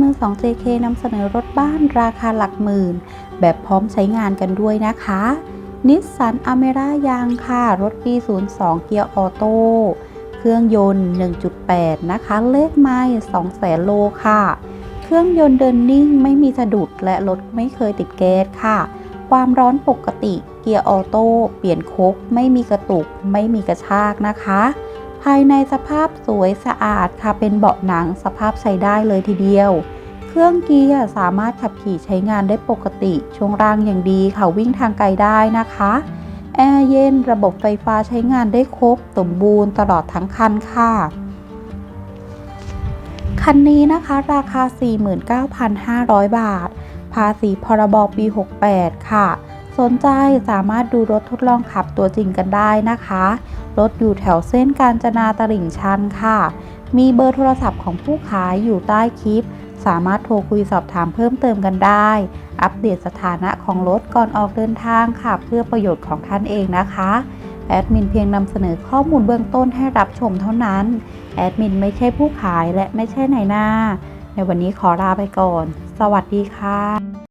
มือ 2JK นำเสนอรถบ้านราคาหลักหมื่น แบบพร้อมใช้งานกันด้วยนะคะนิสสันอเมร่ายางค่ะ รถปี 02 เกียร์ออโต้เครื่องยนต์ 1.8 นะคะ เลขไม้2แสนโลค่ะ เครื่องยนต์เดินนิ่งไม่มีสะดุดและรถไม่เคยติดแก๊สค่ะ ความร้อนปกติเกียร์ออโต้เปลี่ยนโคกไม่มีกระตุกไม่มีกระชากนะคะ ภายในสภาพสวยสะอาดค่ะ เป็นเบาะหนังสภาพใช้ได้เลยทีเดียว เครื่องเกียร์สามารถขับขี่ใช้งานได้ปกติ ช่วงล่างอย่างดีค่ะวิ่งทางไกลได้นะคะ แอร์เย็นระบบไฟฟ้าใช้งานได้ครบสมบูรณ์ตลอดทั้งคันค่ะ คันนี้นะคะราคา 49,500 บาท ภาษีพรบปี 68 ค่ะ สนใจสามารถดูรถทดลองขับตัวจริงกันได้นะคะ รถอยู่แถวเส้นกาญจนาตลิ่งชันค่ะ มีเบอร์โทรศัพท์ของผู้ขายอยู่ใต้คลิป สามารถโทรคุยสอบถามเพิ่มเติมกันได้ อัปเดตสถานะของรถก่อนออกเดินทางค่ะ เพื่อประโยชน์ของท่านเองนะคะ แอดมินเพียงนำเสนอข้อมูลเบื้องต้นให้รับชมเท่านั้น แอดมินไม่ใช่ผู้ขายและไม่ใช่นายหน้า ในวันนี้ขอลาไปก่อน สวัสดีค่ะ